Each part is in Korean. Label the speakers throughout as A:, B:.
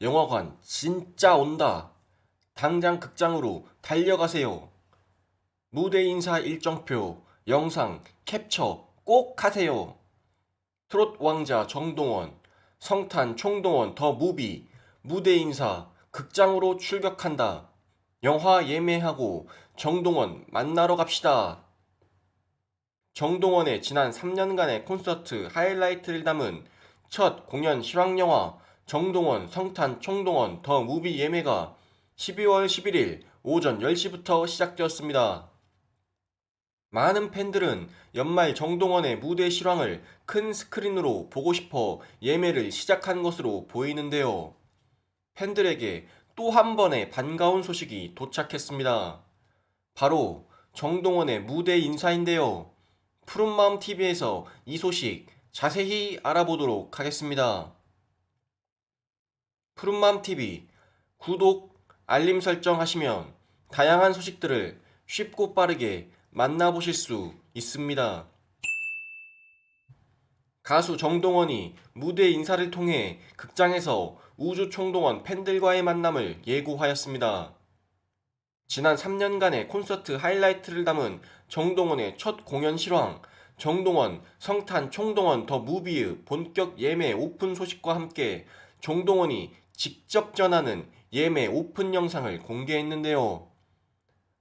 A: 영화관 진짜 온다. 당장 극장으로 달려가세요. 무대 인사 일정표 영상 캡처 꼭 하세요. 트롯 왕자 정동원 성탄 총동원 더 무비 무대 인사 극장으로 출격한다. 영화 예매하고 정동원 만나러 갑시다. 정동원의 지난 3년간의 콘서트 하이라이트를 담은 첫 공연 실황영화 정동원 성탄 총동원 더 무비 예매가 12월 11일 오전 10시부터 시작되었습니다. 많은 팬들은 연말 정동원의 무대 실황을 큰 스크린으로 보고 싶어 예매를 시작한 것으로 보이는데요. 팬들에게 또 한 번의 반가운 소식이 도착했습니다. 바로 정동원의 무대 인사인데요. 푸른마음 TV에서 이 소식 자세히 알아보도록 하겠습니다. 푸른마음 TV 구독, 알림 설정 하시면 다양한 소식들을 쉽고 빠르게 만나보실 수 있습니다. 가수 정동원이 무대 인사를 통해 극장에서 우주총동원 팬들과의 만남을 예고하였습니다. 지난 3년간의 콘서트 하이라이트를 담은 정동원의 첫 공연 실황, 정동원 성탄 총동원 더 무비의 본격 예매 오픈 소식과 함께 정동원이 직접 전하는 예매 오픈 영상을 공개했는데요.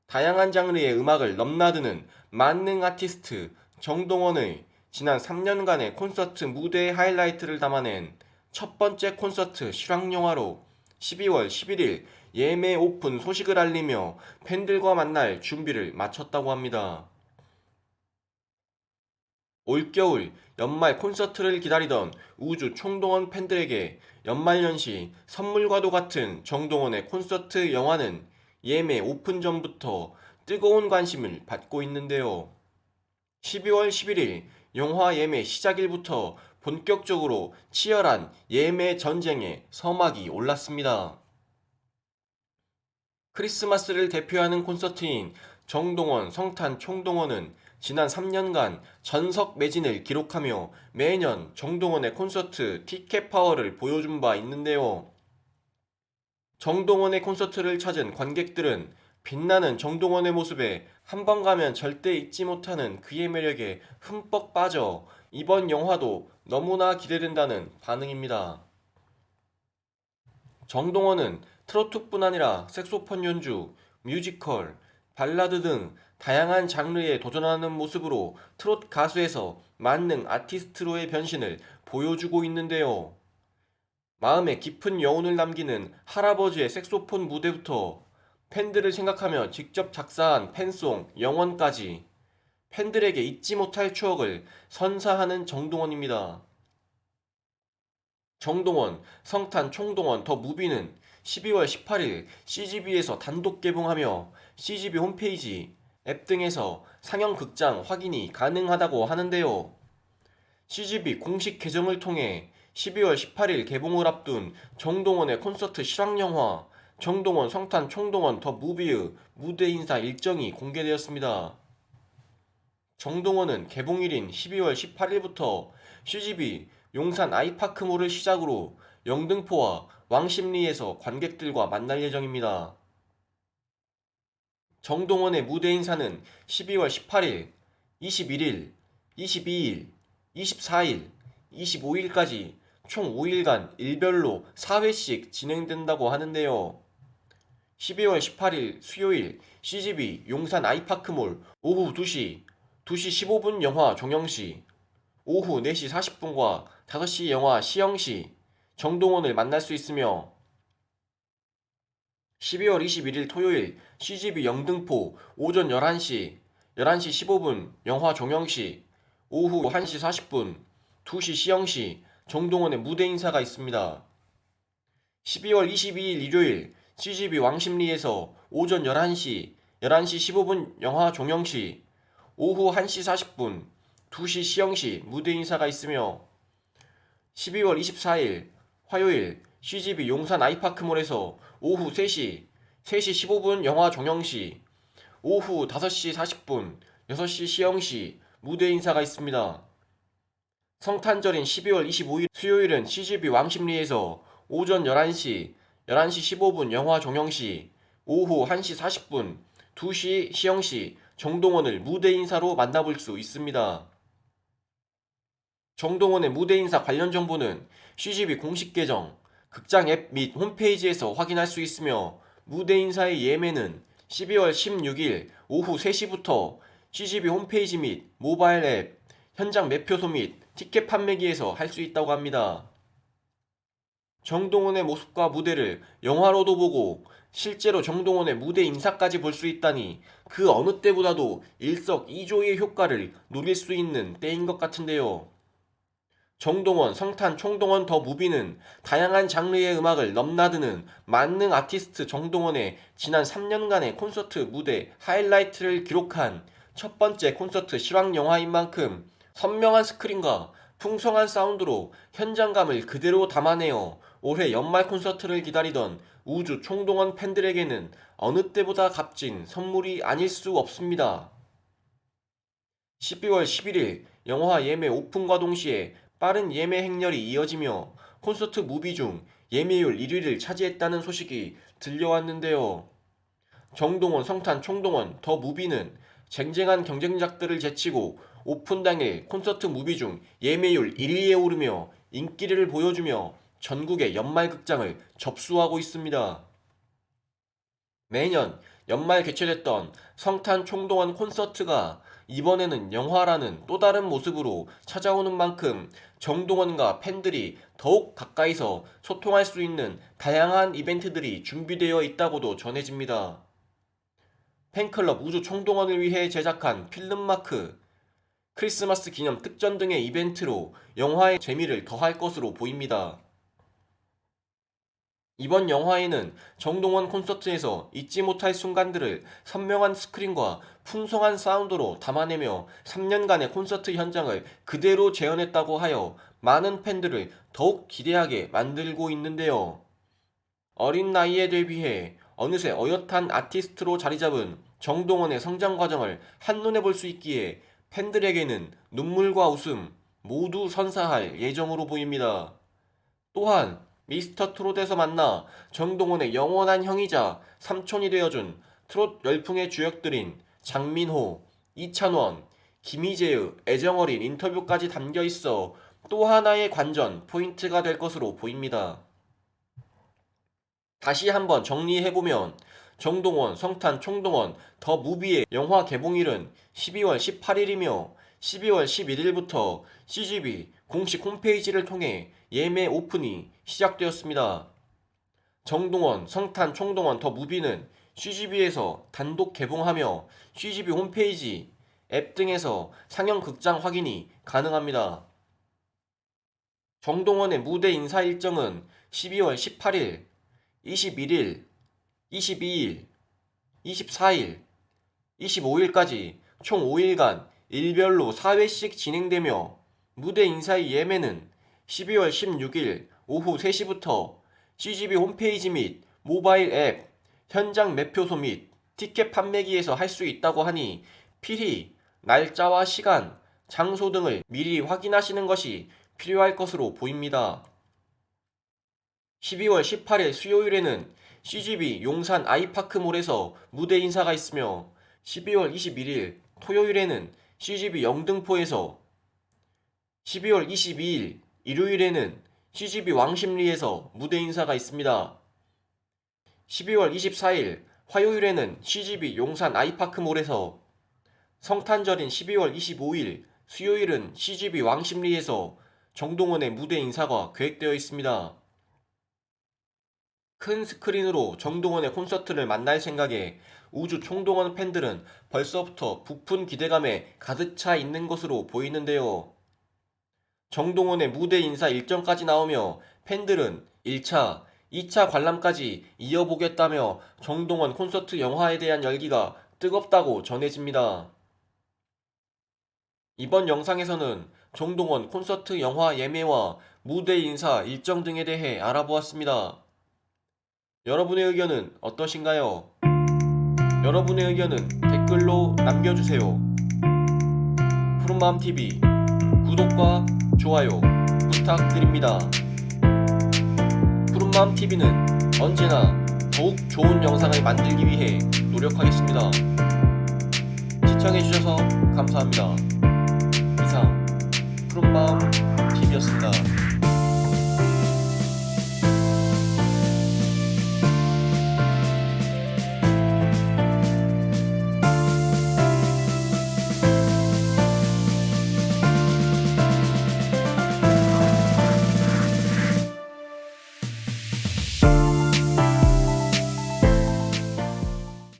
A: 다양한 장르의 음악을 넘나드는 만능 아티스트 정동원의 지난 3년간의 콘서트 무대 하이라이트를 담아낸 첫 번째 콘서트 실황 영화로 12월 11일 예매 오픈 소식을 알리며 팬들과 만날 준비를 마쳤다고 합니다. 올겨울 연말 콘서트를 기다리던 우주 총동원 팬들에게 연말연시 선물과도 같은 정동원의 콘서트 영화는 예매 오픈 전부터 뜨거운 관심을 받고 있는데요. 12월 11일 영화 예매 시작일부터 본격적으로 치열한 예매 전쟁에 서막이 올랐습니다. 크리스마스를 대표하는 콘서트인 정동원 성탄 총동원은 지난 3년간 전석 매진을 기록하며 매년 정동원의 콘서트 티켓 파워를 보여준 바 있는데요. 정동원의 콘서트를 찾은 관객들은 빛나는 정동원의 모습에 한 번 가면 절대 잊지 못하는 그의 매력에 흠뻑 빠져 이번 영화도 너무나 기대된다는 반응입니다. 정동원은 트로트뿐 아니라 색소폰 연주, 뮤지컬, 발라드 등 다양한 장르에 도전하는 모습으로 트롯 가수에서 만능 아티스트로의 변신을 보여주고 있는데요. 마음에 깊은 여운을 남기는 할아버지의 색소폰 무대부터 팬들을 생각하며 직접 작사한 팬송 영원까지 팬들에게 잊지 못할 추억을 선사하는 정동원입니다. 정동원, 성탄, 총동원, 더 무비는 12월 18일 CGV에서 단독 개봉하며 CGV 홈페이지, 앱 등에서 상영 극장 확인이 가능하다고 하는데요. CGV 공식 계정을 통해 12월 18일 개봉을 앞둔 정동원의 콘서트 실황영화 정동원 성탄 총동원 더 무비의 무대 인사 일정이 공개되었습니다. 정동원은 개봉일인 12월 18일부터 CGV 용산 아이파크몰을 시작으로 영등포와 왕십리에서 관객들과 만날 예정입니다. 정동원의 무대 인사는 12월 18일, 21일, 22일, 24일, 25일까지 총 5일간 일별로 4회씩 진행된다고 하는데요. 12월 18일 수요일 CGV 용산 아이파크몰 오후 2시, 2시 15분 영화 종영시, 오후 4시 40분과 5시 영화 시영시 정동원을 만날 수 있으며 12월 21일 토요일 CGV 영등포 오전 11시, 11시 15분 영화 종영시, 오후 1시 40분, 2시 시영시 정동원의 무대 인사가 있습니다. 12월 22일 일요일 CGV 왕십리에서 오전 11시, 11시 15분 영화 종영시, 오후 1시 40분, 2시 시영시 무대 인사가 있으며 12월 24일 화요일 CGV 용산 아이파크몰에서 오후 3시, 3시 15분 영화 종영시, 오후 5시 40분, 6시 시영시 무대 인사가 있습니다. 성탄절인 12월 25일 수요일은 CGV 왕십리에서 오전 11시, 11시 15분 영화 종영시, 오후 1시 40분, 2시 시영시 정동원을 무대 인사로 만나볼 수 있습니다. 정동원의 무대 인사 관련 정보는 CGV 공식 계정, 극장 앱 및 홈페이지에서 확인할 수 있으며 무대 인사의 예매는 12월 16일 오후 3시부터 CGV 홈페이지 및 모바일 앱, 현장 매표소 및 티켓 판매기에서 할 수 있다고 합니다. 정동원의 모습과 무대를 영화로도 보고 실제로 정동원의 무대 인사까지 볼 수 있다니 그 어느 때보다도 일석이조의 효과를 누릴 수 있는 때인 것 같은데요. 정동원, 성탄, 총동원 더 무비는 다양한 장르의 음악을 넘나드는 만능 아티스트 정동원의 지난 3년간의 콘서트 무대 하이라이트를 기록한 첫 번째 콘서트 실황 영화인 만큼 선명한 스크린과 풍성한 사운드로 현장감을 그대로 담아내어 올해 연말 콘서트를 기다리던 우주 총동원 팬들에게는 어느 때보다 값진 선물이 아닐 수 없습니다. 12월 11일 영화 예매 오픈과 동시에 빠른 예매 행렬이 이어지며 콘서트 무비 중 예매율 1위를 차지했다는 소식이 들려왔는데요. 정동원, 성탄, 총동원, 더 무비는 쟁쟁한 경쟁작들을 제치고 오픈 당일 콘서트 무비 중 예매율 1위에 오르며 인기를 보여주며 전국의 연말 극장을 접수하고 있습니다. 매년 연말 개최됐던 성탄 총동원 콘서트가 이번에는 영화라는 또 다른 모습으로 찾아오는 만큼 정동원과 팬들이 더욱 가까이서 소통할 수 있는 다양한 이벤트들이 준비되어 있다고도 전해집니다. 팬클럽 우주 총동원을 위해 제작한 필름마크, 크리스마스 기념 특전 등의 이벤트로 영화의 재미를 더할 것으로 보입니다. 이번 영화에는 정동원 콘서트에서 잊지 못할 순간들을 선명한 스크린과 풍성한 사운드로 담아내며 3년간의 콘서트 현장을 그대로 재현했다고 하여 많은 팬들을 더욱 기대하게 만들고 있는데요. 어린 나이에 대비해 어느새 어엿한 아티스트로 자리 잡은 정동원의 성장 과정을 한눈에 볼 수 있기에 팬들에게는 눈물과 웃음 모두 선사할 예정으로 보입니다. 또한 미스터 트롯에서 만나 정동원의 영원한 형이자 삼촌이 되어준 트롯 열풍의 주역들인 장민호, 이찬원, 김희재의 애정어린 인터뷰까지 담겨 있어 또 하나의 관전 포인트가 될 것으로 보입니다. 다시 한번 정리해보면 정동원, 성탄, 총동원, 더 무비의 영화 개봉일은 12월 18일이며 12월 11일부터 CGV 공식 홈페이지를 통해 예매 오픈이 시작되었습니다. 정동원, 성탄, 총동원, 더 무비는 CGV에서 단독 개봉하며 CGV 홈페이지, 앱 등에서 상영 극장 확인이 가능합니다. 정동원의 무대 인사 일정은 12월 18일, 21일, 22일, 24일, 25일까지 총 5일간 일별로 4회씩 진행되며 무대 인사의 예매는 12월 16일 오후 3시부터 CGV 홈페이지 및 모바일 앱, 현장 매표소 및 티켓 판매기에서 할 수 있다고 하니 필히 날짜와 시간, 장소 등을 미리 확인하시는 것이 필요할 것으로 보입니다. 12월 18일 수요일에는 CGV 용산 아이파크몰에서 무대 인사가 있으며 12월 21일 토요일에는 CGV 영등포에서 12월 22일 일요일에는 CGV 왕십리에서 무대 인사가 있습니다. 12월 24일 화요일에는 CGV 용산 아이파크몰에서 성탄절인 12월 25일 수요일은 CGV 왕십리에서 정동원의 무대 인사가 계획되어 있습니다. 큰 스크린으로 정동원의 콘서트를 만날 생각에 우주 총동원 팬들은 벌써부터 부푼 기대감에 가득 차 있는 것으로 보이는데요. 정동원의 무대 인사 일정까지 나오며 팬들은 1차, 2차 관람까지 이어보겠다며 정동원 콘서트 영화에 대한 열기가 뜨겁다고 전해집니다. 이번 영상에서는 정동원 콘서트 영화 예매와 무대 인사 일정 등에 대해 알아보았습니다. 여러분의 의견은 어떠신가요? 여러분의 의견은 댓글로 남겨주세요. 푸른마음TV 구독과 좋아요 부탁드립니다. 푸른마음TV는 언제나 더욱 좋은 영상을 만들기 위해 노력하겠습니다. 시청해주셔서 감사합니다. 이상 푸른마음TV였습니다.